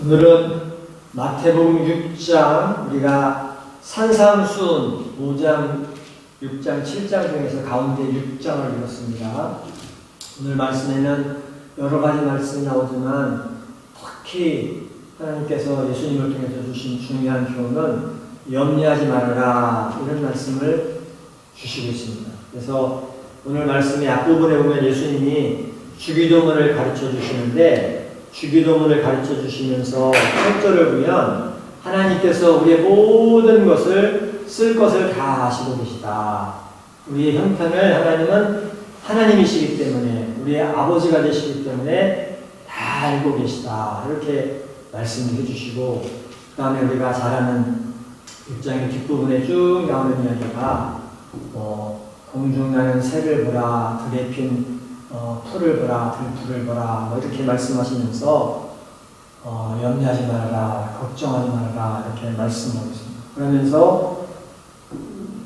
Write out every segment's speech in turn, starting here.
오늘은 마태복음 6장 우리가 산상순 5장, 6장, 7장 중에서 가운데 6장을 읽었습니다. 오늘 말씀에는 여러 가지 말씀이 나오지만 특히 하나님께서 예수님을 통해서 주신 중요한 교훈은 염려하지 말아라 이런 말씀을 주시고 있습니다. 그래서 오늘 말씀의 앞부분에 보면 예수님이 주기도문을 가르쳐 주시는데 주기도문을 가르쳐 주시면서 8절을 보면 하나님께서 우리의 모든 것을 쓸 것을 다 아시고 계시다. 우리의 형편을 하나님은 하나님이시기 때문에 우리의 아버지가 되시기 때문에 다 알고 계시다. 이렇게 말씀을 해주시고 그 다음에 우리가 잘 아는 6장의 뒷부분에 쭉 나오는 이야기가 뭐 공중나는 새를 보라 들에 핀 어, 풀을 보라, 들풀을 보라, 뭐 이렇게 말씀하시면서 어, 염려하지 말아라, 걱정하지 말아라 이렇게 말씀하고 있습니다. 그러면서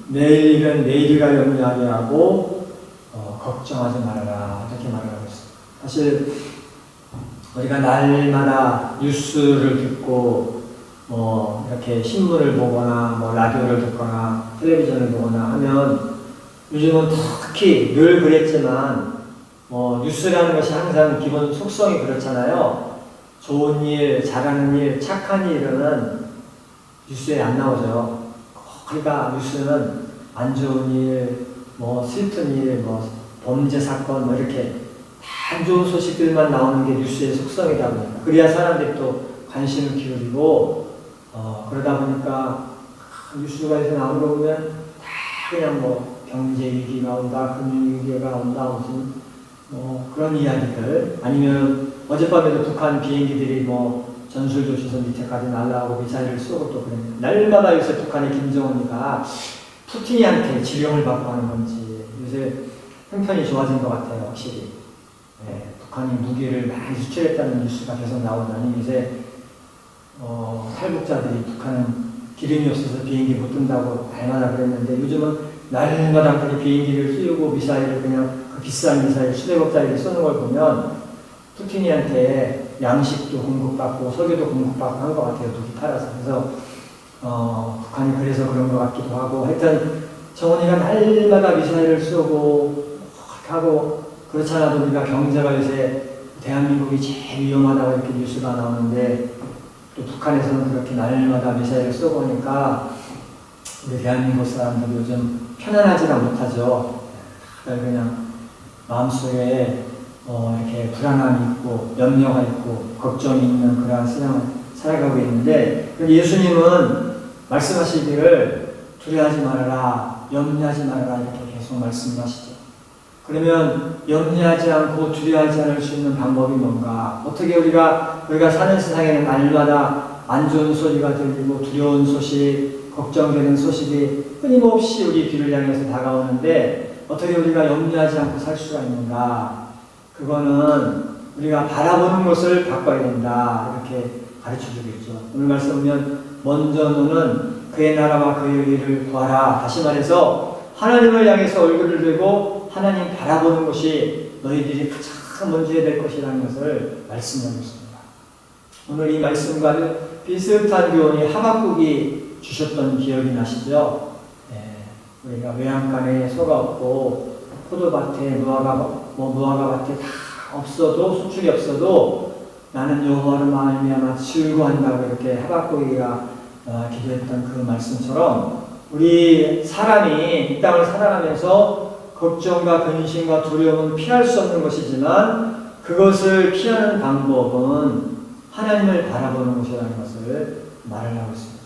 내일 일은 내일이가 염려하게 하고 어, 걱정하지 말아라 이렇게 말하고 있습니다. 사실 우리가 날마다 뉴스를 듣고 뭐 이렇게 신문을 보거나 뭐 라디오를 듣거나 텔레비전을 보거나 하면 요즘은 특히 늘 그랬지만 뭐 뉴스라는 것이 항상 기본 속성이 그렇잖아요. 좋은 일, 잘하는 일, 착한 일은 뉴스에 안 나오죠. 그러니까 뉴스는 안 좋은 일, 뭐 슬픈 일, 뭐 범죄 사건 뭐 이렇게 안 좋은 소식들만 나오는 게 뉴스의 속성이다 보니까 그래야 사람들이 또 관심을 기울이고 어, 그러다 보니까 뉴스가 에서 나오는 거 보면 다 그냥 뭐 경제 위기가 온다, 금융 위기가 온다, 무슨 뭐 그런 이야기들 아니면 어젯밤에도 북한 비행기들이 뭐 전술조 시선 밑에까지 날라오고 미사일을 쏘고 또 그랬는데 날마다 요새 북한의 김정은이가 푸틴이한테 지령을 받고 하는 건지 요새 형편이 좋아진 것 같아요 확실히. 네, 북한이 무기를 많이 수출했다는 뉴스가 계속 나오더니 요새 어, 탈북자들이 북한은 기름이 없어서 비행기 못 뜬다고 날마다 그랬는데 요즘은 날마다 그냥 비행기를 띄우고 미사일을 그냥 그 비싼 미사일 수백억 짜리를 쏘는 걸 보면 푸틴이한테 양식도 공급받고 석유도 공급받고 한 것 같아요. 독이 팔아서. 그래서 어, 북한이 그래서 그런 것 같기도 하고 하여튼 정원이가 날마다 미사일을 쏘고 하고 그렇지 않아도 우리가 경제가 요새 대한민국이 제일 위험하다고 이렇게 뉴스가 나오는데 또 북한에서는 그렇게 날마다 미사일을 쏘고 오니까 우리 대한민국 사람들이 요즘 편안하지가 못하죠. 그냥 마음속에 어, 이렇게 불안함이 있고 염려가 있고 걱정이 있는 그러한 세상을 살아가고 있는데 예수님은 말씀하시기를 두려워하지 말아라 염려하지 말아라 이렇게 계속 말씀하시죠. 그러면 염려하지 않고 두려워하지 않을 수 있는 방법이 뭔가 어떻게 우리가 우리가 사는 세상에는 날마다 안 좋은 소리가 들리고 두려운 소식 걱정되는 소식이 끊임없이 우리 귀를 향해서 다가오는데 어떻게 우리가 염려하지 않고 살 수가 있는가? 그거는 우리가 바라보는 것을 바꿔야 된다. 이렇게 가르쳐 주고 있죠. 오늘 말씀 보면 먼저 너는 그의 나라와 그의 의를 구하라. 다시 말해서 하나님을 향해서 얼굴을 들고 하나님 바라보는 것이 너희들이 가장 먼저 해야 될 것이라는 것을 말씀하고 있습니다. 오늘 이 말씀과 비슷한 교훈이 하박국이 주셨던 기억이 나시죠? 예, 우리가 외양간에 소가 없고 포도밭에 무화과 뭐 무화과 밭에 다 없어도 수출이 없어도 나는 여호와를 말미암아 즐거한다고 이렇게 하박국이가 어, 기도했던 그 말씀처럼 우리 사람이 이 땅을 살아가면서 걱정과 근심과 두려움은 피할 수 없는 것이지만 그것을 피하는 방법은 하나님을 바라보는 것이라는 것을 말을 하고 있습니다.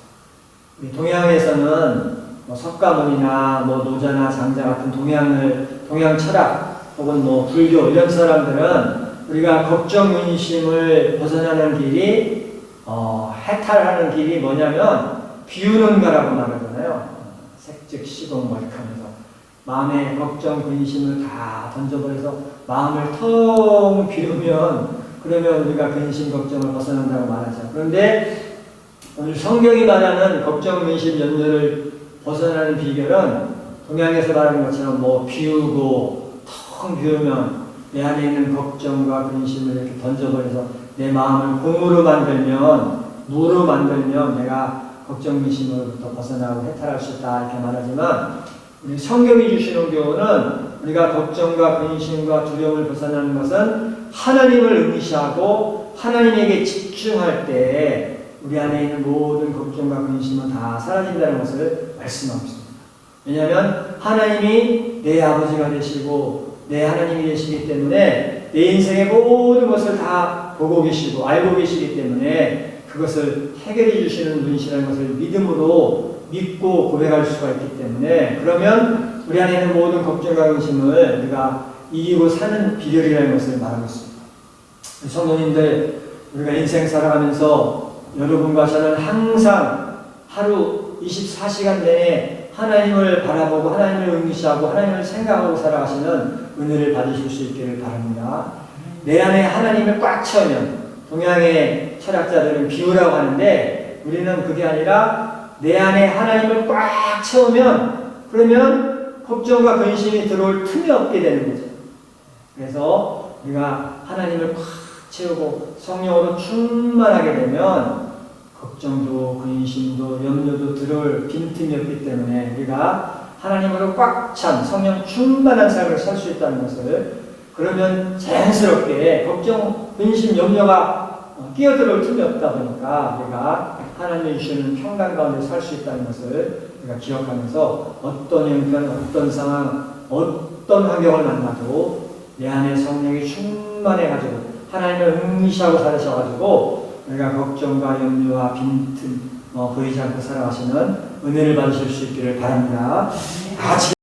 동양에서는 뭐 석가모니나 뭐 노자나 장자 같은 동양을 동양 철학 혹은 뭐 불교 이런 사람들은 우리가 걱정 근심을 벗어나는 길이 어, 해탈하는 길이 뭐냐면 비우는 거라고 말하잖아요. 색즉 시공 뭐 이렇게 하면서 마음의 걱정 근심을 다 던져버려서 마음을 텅 비우면 그러면 우리가 근심 걱정을 벗어난다고 말하죠. 그런데 오늘 성경이 말하는 걱정 근심 염려를 벗어나는 비결은 동양에서 말하는 것처럼 뭐 비우고 텅 비우면 내 안에 있는 걱정과 근심을 이렇게 던져버려서 내 마음을 공으로 만들면 무로 만들면 내가 걱정 근심으로부터 벗어나고 해탈할 수 있다 이렇게 말하지만 우리 성경이 주시는 교훈은 우리가 걱정과 근심과 두려움을 벗어나는 것은 하나님을 의시하고 하나님에게 집중할 때 우리 안에 있는 모든 걱정과 근심은 다 사라진다는 것을 말씀하고 있습니다. 왜냐하면 하나님이 내 아버지가 되시고 내 하나님이 되시기 때문에 내 인생의 모든 것을 다 보고 계시고 알고 계시기 때문에 그것을 해결해 주시는 분이시라는 것을 믿음으로 믿고 고백할 수가 있기 때문에 그러면 우리 안에 있는 모든 걱정과 근심을 우리가 이기고 사는 비결이라는 것을 말하고 있습니다. 성도님들 우리가 인생 살아가면서 여러분과 저는 항상 하루 24시간 내내 하나님을 바라보고 하나님을 응시하고 하나님을 생각하고 살아가시는 은혜를 받으실 수 있기를 바랍니다. 내 안에 하나님을 꽉 채우면 동양의 철학자들은 비유라고 하는데 우리는 그게 아니라 내 안에 하나님을 꽉 채우면 그러면 걱정과 근심이 들어올 틈이 없게 되는 거죠. 그래서 우리가 하나님을 꽉 채우고 성령으로 충만하게 되면 걱정도 근심도 염려도 들어올 빈틈이 없기 때문에 우리가 하나님으로 꽉 찬 성령 충만한 삶을 살 수 있다는 것을 그러면 자연스럽게 걱정, 근심, 염려가 어, 끼어들어올 틈이 없다 보니까 우리가 하나님이 주시는 평강 가운데 살 수 있다는 것을 우리가 기억하면서 어떤 형편, 어떤 상황, 어떤 환경을 만나도 내 안에 성령이 충만해가지고 하나님을 응시하고 살으셔가지고 우리가 걱정과 염려와 빈틈 어, 보이지 않고 살아가시는 은혜를 받으실 수 있기를 바랍니다. 다 같이